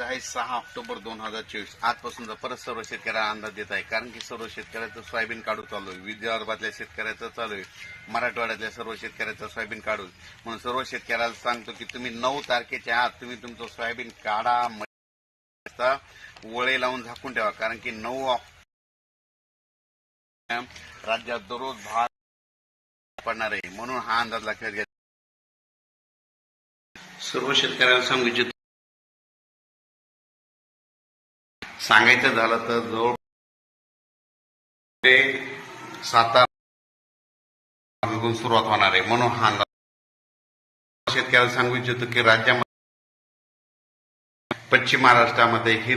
आज आहे सहा ऑक्टोबर दोन हजार चोवीस. आजपासून परत सर्व शेतकऱ्यांना अंदाज देत आहे कारण की सर्व शेतकऱ्याचं सोयाबीन काढू चालू आहे. विदर्भातल्या शेतकऱ्याचं चालू आहे. मराठवाड्यातल्या सर्व शेतकऱ्याचं सोयाबीन काढू म्हणून सर्व शेतकऱ्याला सांगतो की तुम्ही नऊ तारखेच्या आत तुम्ही तुमचं सोयाबीन काढा वळे लावून झाकून ठेवा कारण की नऊ राज्यात दररोज भाग पडणार आहे. म्हणून हा अंदाज लक्षात घ्या. सर्व शेतकऱ्याला सांगू इच्छितो सांगायचं झालं तर जवळ सातारा सुरुवात होणार आहे. म्हणून हा अंदाज शेतकऱ्याला सांगू इच्छितो की राज्यामध्ये पश्चिम महाराष्ट्रामध्ये ही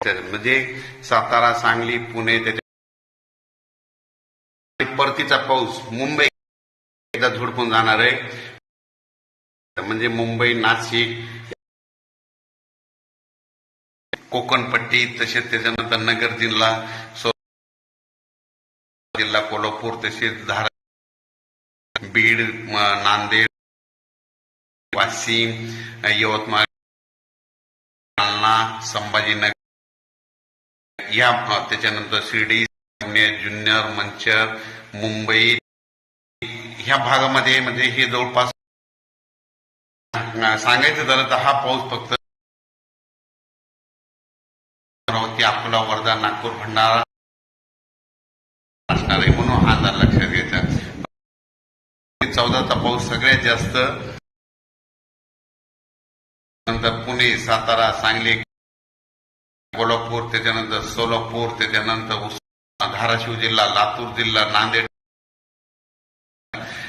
म्हणजे सातारा सांगली पुणे त्याच्या परतीचा पाऊस मुंबई एकदा झोडपून जाणार आहे. म्हणजे मुंबई नाशिक कोकणपट्टी तसेच त्याच्यानंतर नगर जिल्हा जिल्हा कोल्हापूर तसेच धार बीड नांदेड वाशिम यवतमाळ जालना संभाजीनगर या त्याच्यानंतर शिर्डी जुन्नर मंचर मुंबई ह्या भागामध्ये म्हणजे हे जवळपास सांगायचं झालं तर हा पाऊस फक्त अमरावती अकोला वर्धा नागपूर भंडारा असणार आहे म्हणून हा अंदाज लक्षात घ्यायचा चौदाचा पाऊस सगळ्यात जास्त. नंतर पुणे सातारा सांगली कोल्हापूर त्याच्यानंतर सोलापूर त्याच्यानंतर धाराशिव जिल्हा लातूर जिल्हा नांदेड